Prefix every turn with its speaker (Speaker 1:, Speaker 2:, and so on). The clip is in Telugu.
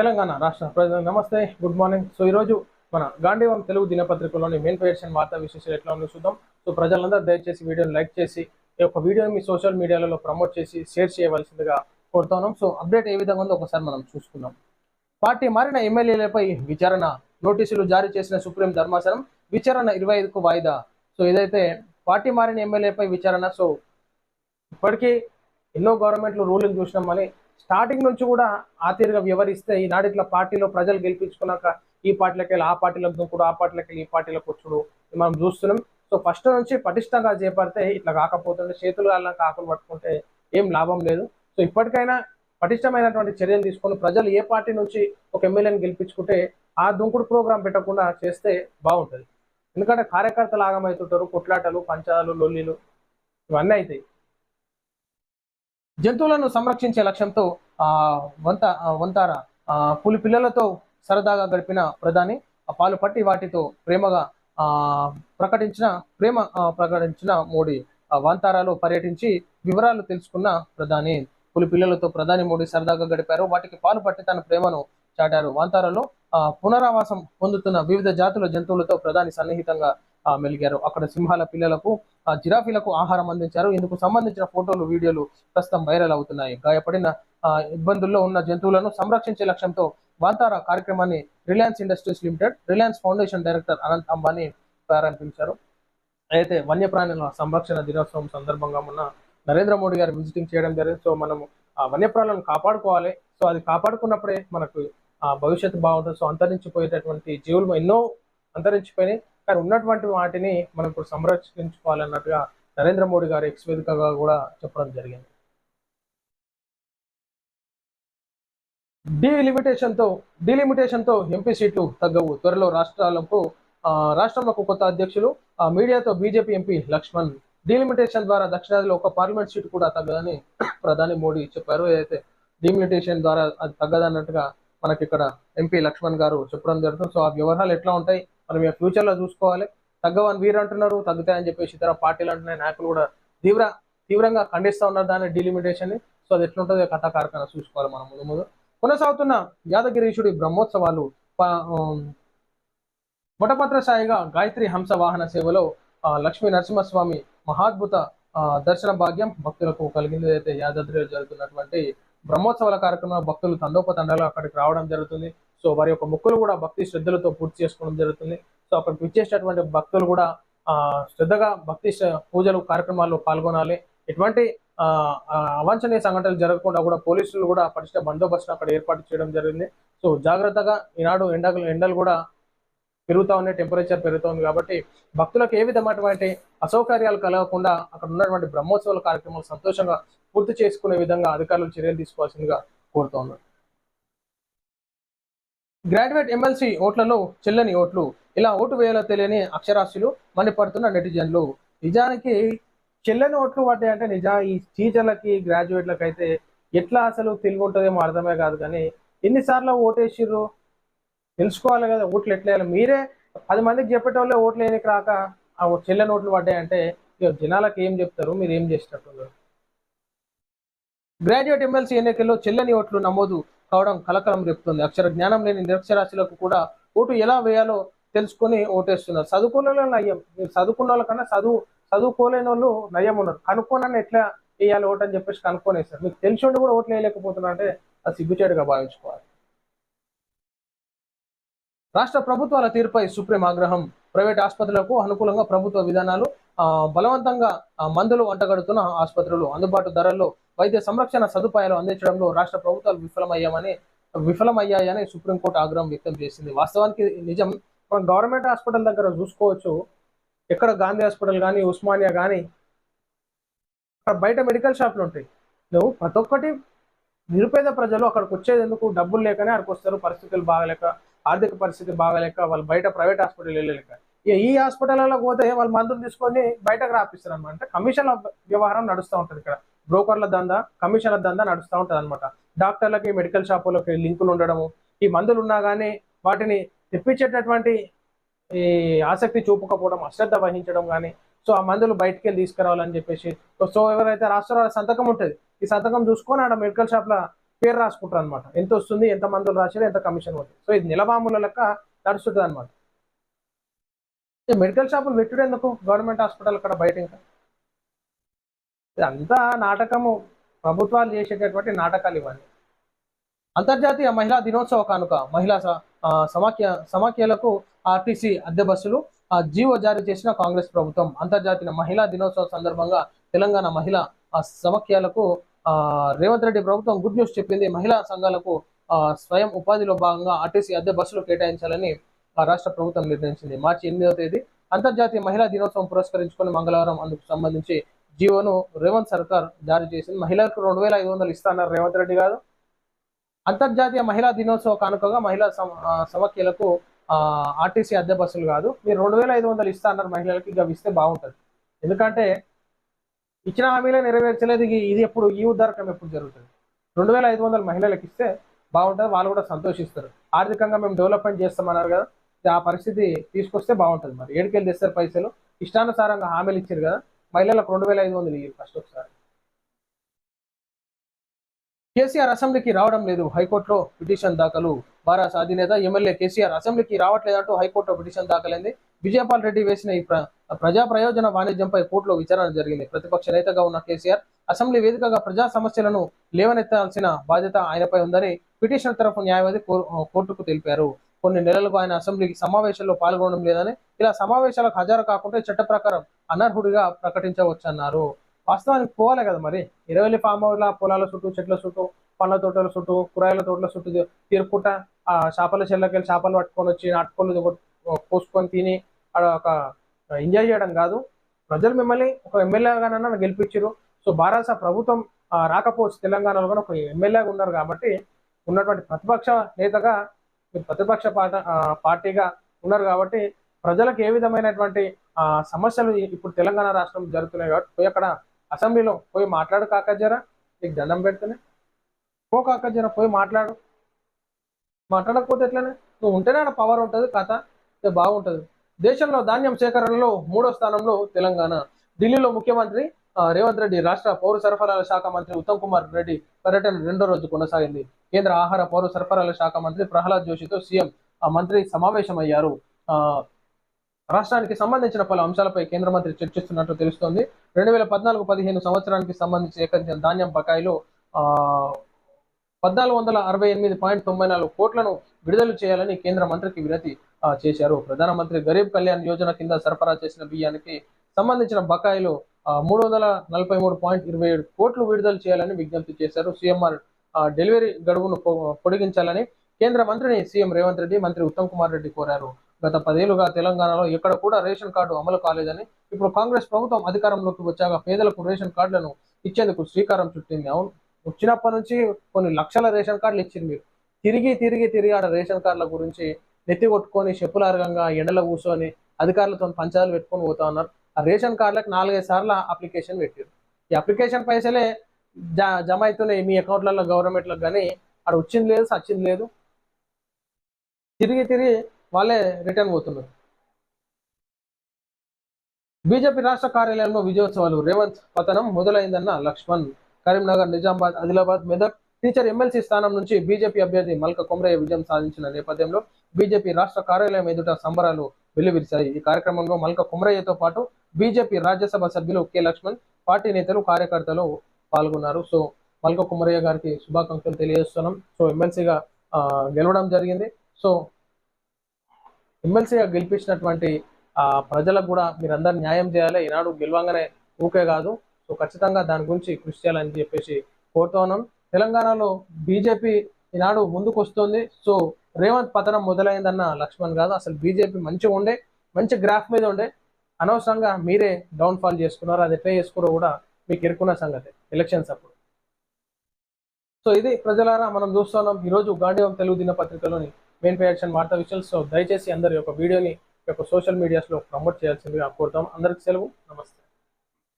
Speaker 1: తెలంగాణ రాష్ట్ర ప్రజలకు నమస్తే గుడ్ మార్నింగ్. సో ఈరోజు మన గాంధీవరం తెలుగు దినపత్రికలోని మెయిన్ పేషన్ వార్తా విశేషాలు ఎట్లా ఉన్నాయో చూద్దాం. సో ప్రజలందరూ దయచేసి వీడియోని లైక్ చేసి ఈ యొక్క వీడియోని మీ సోషల్ మీడియాలలో ప్రమోట్ చేసి షేర్ చేయవలసిందిగా కోరుతున్నాం సో అప్డేట్ ఏ విధంగా ఉందో ఒకసారి మనం చూసుకుందాం. పార్టీ మారిన ఎమ్మెల్యేలపై విచారణ నోటీసులు జారీ చేసిన సుప్రీం ధర్మాసనం విచారణ ఇరవై ఐదుకు వాయిదా. సో ఏదైతే పార్టీ మారిన ఎమ్మెల్యేపై విచారణ సో ఇప్పటికీ ఎన్నో గవర్నమెంట్లు రూలింగ్ చూసినాం అని స్టార్టింగ్ నుంచి కూడా ఆ తీరుగా వ్యవహరిస్తే ఈనాడు ఇట్లా పార్టీలో ప్రజలు గెలిపించుకున్నాక ఈ పార్టీలకు వెళ్ళి ఆ పార్టీలకు దుంకుడు ఆ పార్టీలకు వెళ్ళి ఈ పార్టీలకు వచ్చుడు మనం చూస్తున్నాం. సో ఫస్ట్ నుంచి పటిష్టంగా చేపడితే ఇట్లా కాకపోతుంటే చేతులు కాళ్ళకి ఆకులు పట్టుకుంటే ఏం లాభం లేదు. సో ఇప్పటికైనా పటిష్టమైనటువంటి చర్యలు తీసుకొని ప్రజలు ఏ పార్టీ నుంచి ఒక ఎమ్మెల్యేని గెలిపించుకుంటే ఆ దుంకుడు ప్రోగ్రాం పెట్టకుండా చేస్తే బాగుంటుంది. ఎందుకంటే కార్యకర్తలు ఆగమవుతుంటారు కొట్లాటలు పంచాలు లొల్లిలు ఇవన్నీ అవుతాయి. జంతువులను సంరక్షించే లక్ష్యంతో ఆ వంత వంతార పులి పిల్లలతో సరదాగా గడిపిన ప్రధాని పాలు పట్టి వాటితో ప్రేమగా ఆ ప్రకటించిన ప్రేమ ప్రకటించిన మోడీ వంతారాలో పర్యటించి వివరాలు తెలుసుకున్న ప్రధాని. పులి పిల్లలతో ప్రధాని మోడీ సరదాగా గడిపారు. వాటికి పాలు పట్టి తన ప్రేమను చాటారు. వాంతారాలో ఆ, పునరావాసం పొందుతున్న వివిధ జాతుల జంతువులతో ప్రధాని సన్నిహితంగా మెలిగారు. అక్కడ సింహాల పిల్లలకు జిరాఫీలకు ఆహారం అందించారు. ఇందుకు సంబంధించిన ఫోటోలు వీడియోలు ప్రస్తుతం వైరల్ అవుతున్నాయి. గాయపడిన ఇబ్బందుల్లో ఉన్న జంతువులను సంరక్షించే లక్ష్యంతో వాంతారా కార్యక్రమాన్ని Reliance industries limited Reliance foundation director Anant Ambani ప్రారంభించారు. అయితే వన్యప్రాణుల సంరక్షణ దినోత్సవం సందర్భంగా ఉన్న నరేంద్ర మోడీ గారు విజిటింగ్ చేయడం జరిగింది. సో మనము ఆ వన్యప్రాణులను కాపాడుకోవాలి. సో అది కాపాడుకున్నప్పుడే మనకు ఆ భవిష్యత్తు బాగుంటుంది. సో అంతరించిపోయేటటువంటి జీవులు ఎన్నో అంతరించిపోయినాయి. కానీ ఉన్నటువంటి వాటిని మనం ఇప్పుడు సంరక్షించుకోవాలన్నట్టుగా నరేంద్ర మోడీ గారు ఎక్స్ వేదికగా కూడా చెప్పడం జరిగింది. డీలిమిటేషన్తో డీలిమిటేషన్తో ఎంపీ సీట్లు తగ్గవు. త్వరలో రాష్ట్రాలకు రాష్ట్రంలో కొత్త అధ్యక్షులు ఆ, మీడియాతో బీజేపీ ఎంపీ లక్ష్మణ్. డీలిమిటేషన్ ద్వారా దక్షిణాదిలో ఒక పార్లమెంట్ సీటు కూడా తగ్గదని ప్రధాని మోడీ చెప్పారు. ఏదైతే డీలిమిటేషన్ ద్వారా అది తగ్గదన్నట్టుగా మనకి ఇక్కడ ఎంపీ లక్ష్మణ్ గారు చెప్పడం జరుగుతుంది. సో ఆ వ్యవహారాలు ఎట్లా ఉంటాయి? మనం ఇక ఫ్యూచర్లో చూసుకోవాలి. తగ్గవని వీరు అంటున్నారు తగ్గుతాయని చెప్పేసి ఇతర పార్టీలు అంటున్నాయి. నాయకులు కూడా తీవ్ర తీవ్రంగా ఖండిస్తూ ఉన్నారు దాని డీలిమిటేషన్ని. సో అది ఎట్లుంటుందో కథ చూసుకోవాలి మనం ముందు ముందు. కొనసాగుతున్న యాదగిరీషుడి బ్రహ్మోత్సవాలు ప- మొటపత్ర సాయిగా గాయత్రి హంస వాహన సేవలో లక్ష్మీ నరసింహస్వామి మహాద్భుత దర్శన భాగ్యం భక్తులకు కలిగింది. అయితే యాదాద్రిలో జరుగుతున్నటువంటి బ్రహ్మోత్సవాల కార్యక్రమంలో భక్తులు తండోపతండాలు అక్కడికి రావడం జరుగుతుంది. సో వారి యొక్క మొక్కులు కూడా భక్తి శ్రద్ధలతో పూర్తి చేసుకోవడం జరుగుతుంది. సో అక్కడికి విచ్చేసినటువంటి భక్తులు కూడా ఆ శ్రద్ధగా భక్తి పూజలు కార్యక్రమాల్లో పాల్గొనాలి. ఎటువంటి ఆ, అవాంఛనీయ సంఘటనలు జరగకుండా కూడా పోలీసులు కూడా పటిష్ట బందోబస్తు అక్కడ ఏర్పాటు చేయడం జరిగింది. సో జాగ్రత్తగా ఈనాడు ఎండలు ఎండలు కూడా పెరుగుతా ఉన్నాయి టెంపరేచర్ పెరుగుతుంది కాబట్టి భక్తులకు ఏ విధమైనటువంటి అసౌకర్యాలు కలగకుండా అక్కడ ఉన్నటువంటి బ్రహ్మోత్సవాల కార్యక్రమాలు సంతోషంగా పూర్తి చేసుకునే విధంగా అధికారులు చర్యలు తీసుకోవాల్సిందిగా కోరుతూ ఉన్నారు గ్రాడ్యుయేట్ ఎమ్మెల్సీ ఓట్లలో చెల్లని ఓట్లు. ఇలా ఓటు వేయాలో తెలియని అక్షరాస్యులు మండిపడుతున్న నెటిజన్లు. నిజానికి చెల్లని ఓట్లు పడ్డాయి అంటే నిజా ఈ టీచర్లకి గ్రాడ్యుయేట్లకి అయితే ఎట్లా అసలు తెలివి ఉంటుందేమో అర్థమే కాదు కానీ ఎన్నిసార్లు ఓటేసిర్రు? తెలుసుకోవాలి కదా ఓట్లు ఎట్లా వేయాలి మీరే పది మందికి చెప్పేటోళ్ళే ఓట్లు వేయనికి రాక ఆ ఓ చెల్లని ఓట్లు పడ్డాయంటే జనాలకు ఏం చెప్తారు? మీరు ఏం చేసేటట్టున్నారు గ్రాడ్యుయేట్ ఎమ్మెల్సీ ఎన్నికల్లో చెల్లని ఓట్లు నమోదు కావడం కలకలం రేపుతుంది. అక్షర జ్ఞానం లేని నిరక్షరాశులకు కూడా ఓటు ఎలా వేయాలో తెలుసుకొని ఓటేస్తున్నారు. చదువుకున్న వాళ్ళు మీరు చదువుకున్న వాళ్ళకన్నా చదువు చదువుకోలేని వాళ్ళు నయం ఉన్నారు. కనుక్కోనని ఎట్లా వేయాలి ఓటు అని చెప్పేసి కనుక్కొనేస్తారు మీకు తెలిసి ఉండి కూడా ఓట్లు వేయలేకపోతున్నా అంటే అది సిగ్గుచేటుగా భావించుకోవాలి. రాష్ట్ర ప్రభుత్వాల తీరుపై సుప్రీం ఆగ్రహం ప్రైవేట్ ఆసుపత్రులకు అనుకూలంగా ప్రభుత్వ విధానాలు ఆ, బలవంతంగా మందులు వంటగడుతున్న ఆసుపత్రులు అందుబాటు ధరల్లో వైద్య సంరక్షణ సదుపాయాలు అందించడంలో రాష్ట్ర ప్రభుత్వాలు విఫలమయ్యామని విఫలమయ్యాయని సుప్రీంకోర్టు ఆగ్రహం వ్యక్తం చేసింది. వాస్తవానికి నిజం మనం గవర్నమెంట్ హాస్పిటల్ దగ్గర చూసుకోవచ్చు. ఎక్కడ గాంధీ హాస్పిటల్ కానీ ఉస్మానియా కానీ అక్కడ బయట మెడికల్ షాప్లు ఉంటాయి. నువ్వు ప్రతి ఒక్కటి నిరుపేద ప్రజలు అక్కడికి వచ్చేది ఎందుకు? డబ్బులు లేకనే అక్కడికి వస్తారు పరిస్థితులు బాగలేక ఆర్థిక పరిస్థితి బాగాలేక వాళ్ళు బయట ప్రైవేట్ హాస్పిటల్ వెళ్ళలేక. ఈ హాస్పిటల్లో పోతే వాళ్ళు మందులు తీసుకొని బయటకు రాపిస్తారు అనమాట అంటే కమిషన్ల వ్యవహారం నడుస్తూ ఉంటుంది ఇక్కడ. బ్రోకర్ల దందా కమిషన్ల దందా నడుస్తూ ఉంటుంది అనమాట డాక్టర్లకి మెడికల్ షాపులకి లింకులు ఉండడము. ఈ మందులు ఉన్నా కానీ వాటిని తెప్పించేటటువంటి ఈ ఆసక్తి చూపకపోవడం అశ్రద్ధ వహించడం కానీ సో ఆ మందులు బయటికి వెళ్ళి తీసుకురావాలని చెప్పేసి. సో ఎవరైతే రాష్ట్ర సంతకం ఉంటుంది. ఈ సంతకం చూసుకొని ఆడ మెడికల్ షాప్లో పేరు రాసుకుంటారు అనమాట ఎంత వస్తుంది ఎంత మందులు రాశారు ఎంత కమిషన్ వస్తుంది సో ఇది నిలబాముల లెక్క నడుస్తుంది అనమాట మెడికల్ షాపులు పెట్టుడు ఎందుకు? గవర్నమెంట్ హాస్పిటల్ అక్కడ బయట ఇంకా. ఇదంతా నాటకము. ప్రభుత్వాలు చేసేటటువంటి నాటకాలు ఇవన్నీ. అంతర్జాతీయ మహిళా దినోత్సవ కానుక మహిళా సమాఖ్య సమాఖ్యలకు ఆర్టీసీ అద్దె బస్సులు జీవో జారీ చేసిన కాంగ్రెస్ ప్రభుత్వం. అంతర్జాతీయ మహిళా దినోత్సవం సందర్భంగా తెలంగాణ మహిళా సమాఖ్యలకు రేవంత్ రెడ్డి ప్రభుత్వం గుడ్ న్యూస్ చెప్పింది. మహిళా సంఘాలకు స్వయం ఉపాధిలో భాగంగా ఆర్టీసీ అద్దె బస్సులు కేటాయించాలని ఆ, రాష్ట్ర ప్రభుత్వం నిర్ణయించింది. మార్చి ఎనిమిదవ తేదీ అంతర్జాతీయ మహిళా దినోత్సవం పురస్కరించుకొని మంగళవారం అందుకు సంబంధించి జీవోను రేవంత్ సర్కార్ జారీ చేసింది. మహిళలకు రెండు వేల ఐదు వందలు ఇస్తానన్నారు రేవంత్ రెడ్డి గారు. అంతర్జాతీయ మహిళా దినోత్సవ కానుకగా మహిళా సమఖ్యలకు ఆర్టీసీ అద్దె బస్సులు కాదు. మీరు రెండు వేల ఐదు వందలు ఇస్తా అన్నారు మహిళలకి ఇక ఇస్తే బాగుంటుంది. ఎందుకంటే ఇచ్చిన హామీలే నెరవేర్చలేదు. ఇది ఎప్పుడు ఈ ఉద్దారకం ఎప్పుడు జరుగుతుంది? రెండు వేల ఐదు వందలు మహిళలకు ఇస్తే బాగుంటుంది వాళ్ళు కూడా సంతోషిస్తారు. ఆర్థికంగా మేము డెవలప్మెంట్ చేస్తామన్నారు కదా ఆ పరిస్థితి తీసుకొస్తే బాగుంటుంది మరి. ఏడుకెళ్ళి తెస్తారు పైసలు. ఇష్టానుసారంగా హామీలు ఇచ్చారు కదా మహిళలకు రెండు వేల ఐదు వందలు ఇయ్యారు ఫస్ట్ ఒకసారి. కేసీఆర్ అసెంబ్లీకి రావడం లేదు. హైకోర్టులో పిటిషన్ దాఖలు. బారాస్ అధినేత ఎమ్మెల్యే కేసీఆర్ అసెంబ్లీకి రావట్లేదంటూ హైకోర్టులో పిటిషన్ దాఖలైంది. విజయపాల్ రెడ్డి వేసిన ఈ ప్రజా ప్రయోజన వాణిజ్యంపై కోర్టులో విచారణ జరిగింది. ప్రతిపక్ష నేతగా ఉన్న కేసీఆర్ అసెంబ్లీ వేదికగా ప్రజా సమస్యలను లేవనెత్తాల్సిన బాధ్యత ఆయనపై ఉందని పిటిషన్ తరఫు న్యాయవాది కోర్టుకు తెలిపారు. కొన్ని నెలలకు ఆయన అసెంబ్లీకి సమావేశాల్లో పాల్గొనడం లేదని ఇలా సమావేశాలకు హాజరు కాకుంటే చట్ట ప్రకారం అనర్హుడిగా ప్రకటించవచ్చన్నారు. వాస్తవానికి పోవాలి కదా మరి. ఇరవై ఫామ్ హౌస్ల పొలాల చుట్టూ చెట్ల చుట్టూ పండ్ల తోటల చుట్టూ కూరగాయల తోటల చుట్టూ తి- ఆ చేపల చెల్లకెళ్ళి చేపలు పట్టుకొని వచ్చి నాటుకోలు కోసుకొని తిని ఆడ ఒక ఎంజాయ్ చేయడం కాదు. ప్రజలు మిమ్మల్ని ఒక ఎమ్మెల్యేగానన్నా గెలిపించారు సో భారత ప్రభుత్వం రాకపోవచ్చు తెలంగాణలో కూడా ఒక ఎమ్మెల్యేగా ఉన్నారు కాబట్టి ఉన్నటువంటి ప్రతిపక్ష నేతగా మీరు ప్రతిపక్ష పార్టీగా ఉన్నారు కాబట్టి ప్రజలకు ఏ విధమైనటువంటి సమస్యలు ఇప్పుడు తెలంగాణ రాష్ట్రం జరుగుతున్నాయి కాబట్టి పోయి అక్కడ అసెంబ్లీలో పోయి మాట్లాడు కాకజరా నీకు దండం పెడుతూనే పో కాకజరా పోయి మాట్లాడు. మాట్లాడకపోతే ఎట్లనే? నువ్వు ఉంటేనే ఆడ పవర్ ఉంటుంది కథ. బాగుంటుంది. దేశంలో ధాన్యం సేకరణలో మూడో స్థానంలో తెలంగాణ. ఢిల్లీలో ముఖ్యమంత్రి రేవంత్ రెడ్డి రాష్ట్ర పౌర సరఫరాల శాఖ మంత్రి ఉత్తమ్ కుమార్ రెడ్డి పర్యటన రెండో రోజు కొనసాగింది. కేంద్ర ఆహార పౌర సరఫరాల శాఖ మంత్రి ప్రహ్లాద్ జోషితో సీఎం ఆ మంత్రి సమావేశమయ్యారు. ఆ, రాష్ట్రానికి సంబంధించిన పలు అంశాలపై కేంద్ర మంత్రి చర్చిస్తున్నట్లు తెలుస్తోంది. రెండు వేల పద్నాలుగు పదిహేను సంవత్సరానికి సంబంధించి సేకరించిన ధాన్యం బకాయిలో ఆ, పద్నాలుగు వందల అరవై ఎనిమిది పాయింట్ తొంభై నాలుగు కోట్లను విడుదల చేయాలని కేంద్ర మంత్రికి వినతి ఆ, చేశారు. ప్రధానమంత్రి గరీబ్ కళ్యాణ్ యోజన కింద సరఫరా చేసిన బియ్యానికి సంబంధించిన బకాయిలు మూడు వందల నలభై మూడు పాయింట్ ఇరవై ఏడు కోట్లు విడుదల చేయాలని విజ్ఞప్తి చేశారు. సీఎంఆర్ డెలివరీ గడువును పొడిగించాలని కేంద్ర మంత్రిని సీఎం రేవంత్ రెడ్డి మంత్రి ఉత్తమ్ కుమార్ రెడ్డి కోరారు. గత పదేళ్ళుగా తెలంగాణలో ఎక్కడ కూడా రేషన్ కార్డు అమలు కాలేదని ఇప్పుడు కాంగ్రెస్ ప్రభుత్వం అధికారంలోకి వచ్చాక పేదలకు రేషన్ కార్డులను ఇచ్చేందుకు శ్రీకారం చుట్టింది. అవును వచ్చినప్పటి నుంచి కొన్ని లక్షల రేషన్ కార్డులు ఇచ్చింది మీరు. తిరిగి తిరిగి తిరిగి ఆడ రేషన్ కార్డుల గురించి నెత్తి కొట్టుకొని చెప్పులార్గంగా ఎండలో కూర్చొని అధికారులతో పంచాలు పెట్టుకొని పోతా ఉన్నారు. ఆ రేషన్ కార్డులకు నాలుగైదు సార్లు అప్లికేషన్ పెట్టారు. ఈ అప్లికేషన్ పైసలే జమ అవుతున్నాయి మీ అకౌంట్లలో గవర్నమెంట్లకు కానీ అక్కడ వచ్చింది లేదు సచ్చింది లేదు. తిరిగి తిరిగి వాళ్ళే రిటర్న్ పోతున్నారు. బీజేపీ రాష్ట్ర కార్యాలయంలో విజయోత్సవాలు. రేవంత్ పతనం మొదలైందన్న లక్ష్మణ్. కరీంనగర్ నిజామాబాద్ ఆదిలాబాద్ మెదక్ టీచర్ ఎమ్మెల్సీ స్థానం నుంచి బీజేపీ అభ్యర్థి మల్క కొమరయ్య విజయం సాధించిన నేపథ్యంలో బీజేపీ రాష్ట్ర కార్యాలయం ఎదుట సంబరాలు వెల్లువిరిశాయి ఈ కార్యక్రమంలో మల్క కుమరయ్యతో పాటు బీజేపీ రాజ్యసభ సభ్యులు కె లక్ష్మణ్ పార్టీ నేతలు కార్యకర్తలు పాల్గొన్నారు. సో మల్క కుమరయ్య గారికి శుభాకాంక్షలు తెలియజేస్తున్నాం. సో ఎమ్మెల్సీగా గెలవడం జరిగింది. సో ఎమ్మెల్సీగా గెలిపించినటువంటి ఆ, ప్రజలకు కూడా మీరందరూ న్యాయం చేయాలి. ఈనాడు గెలవంగానే ఊకే కాదు. సో ఖచ్చితంగా దాని గురించి కృషి చేయాలని చెప్పేసి కోరుతున్నాం తెలంగాణలో బీజేపీ ఈనాడు ముందుకు వస్తుంది సో రేవంత్ పతనం మొదలైందన్న లక్ష్మణ్ కాదు అసలు బీజేపీ మంచిగా ఉండే మంచి గ్రాఫ్ మీద ఉండే. అనవసరంగా మీరే డౌన్ ఫాల్ చేసుకున్నారు అది ఎట్లా చేసుకున్నారో కూడా మీకు ఎరుకున్న సంగతి ఎలక్షన్స్ అప్పుడు. సో ఇది ప్రజలారా మనం చూస్తున్నాం ఈరోజు గాంధీవం తెలుగు దినపత్రికలోని మెయిన్ రియాక్షన్ వార్తా విషయాలు. సో దయచేసి అందరి యొక్క వీడియోని యొక్క సోషల్ మీడియాస్లో ప్రమోట్ చేయాల్సిందిగా కోరుతాం. అందరికి సెలవు నమస్తే.